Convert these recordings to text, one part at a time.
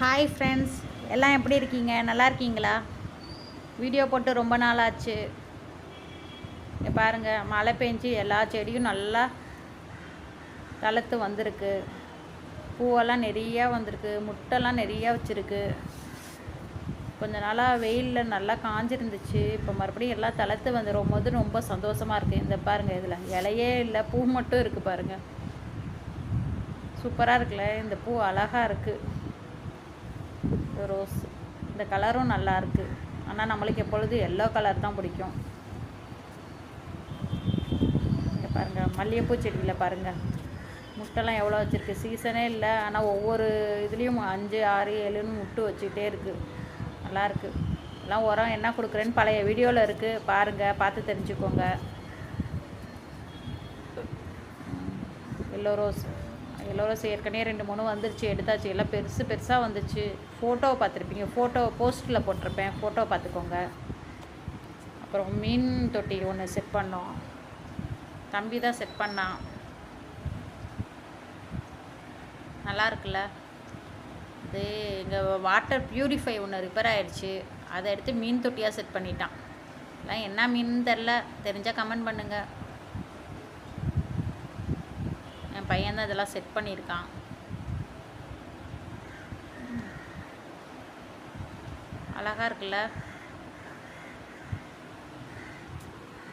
Hi friends எல்லாம் எப்படி இருக்கீங்க? நல்லா இருக்கீங்களா? வீடியோ போட்டு ரொம்ப நாள் ஆச்சு பாருங்கள் மழை பெஞ்சு எல்லா செடியும் நல்லா தளர்த்து வந்திருக்கு. பூவெல்லாம் நிறையா வந்திருக்கு. முட்டைலாம் நிறையா வச்சுருக்கு. கொஞ்ச நாளாக வெயிலில் நல்லா காஞ்சிருந்துச்சு. இப்போ மறுபடியும் எல்லாம் தளர்த்து வந்து ரொம்ப சந்தோஷமாக இருக்குது இந்த பாருங்கள் இதில் இலையே இல்லை பூ மட்டும் இருக்குது பாருங்கள் சூப்பராக இருக்குல்ல? இந்த பூ அழகாக இருக்குது ரோஸ். இந்த கலரும் நல்லாயிருக்கு ஆனால் நம்மளுக்கு எப்பொழுது எல்லோ கலர் தான் பிடிக்கும். இங்கே பாருங்கள் மல்லிகைப்பூ செடியில் பாருங்கள் முட்டைலாம் எவ்வளோ வச்சுருக்கு? சீசனே இல்லை. ஆனால் ஒவ்வொரு இதுலேயும் அஞ்சு ஆறு ஏழுன்னு முட்டு வச்சுக்கிட்டே இருக்குது நல்லாயிருக்கு எல்லாம் உரம் என்ன கொடுக்குறேன்னு பழைய வீடியோவில் இருக்குது பாருங்கள் பார்த்து தெரிஞ்சுக்கோங்க. எல்லோ ரோஸ் எல்லோரும் ஏற்கனவே ரெண்டு மூணு வந்துருச்சு எடுத்தாச்சு. எல்லாம் பெருசு பெருசாக வந்துச்சு. ஃபோட்டோவை பார்த்துருப்பீங்க. ஃபோட்டோ போஸ்ட்டில் போட்டிருப்பேன். ஃபோட்டோ பார்த்துக்கோங்க. அப்புறம் மீன் தொட்டி ஒன்று செட் பண்ணோம். தம்பி தான் செட் பண்ணான். நல்லா இருக்குல்ல? இது எங்கள் வாட்டர் ப்யூரிஃபை ஒன்று ரிப்பேர் ஆகிடுச்சு அதை எடுத்து மீன் தொட்டியாக செட் பண்ணிட்டான். எல்லாம் என்ன மீன் தெரில தெரிஞ்சால் கமெண்ட் பண்ணுங்கள் என் பையன் தான் இதெல்லாம் செட் பண்ணியிருக்கான். அழகாக இருக்குல்ல?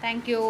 தேங்க்யூ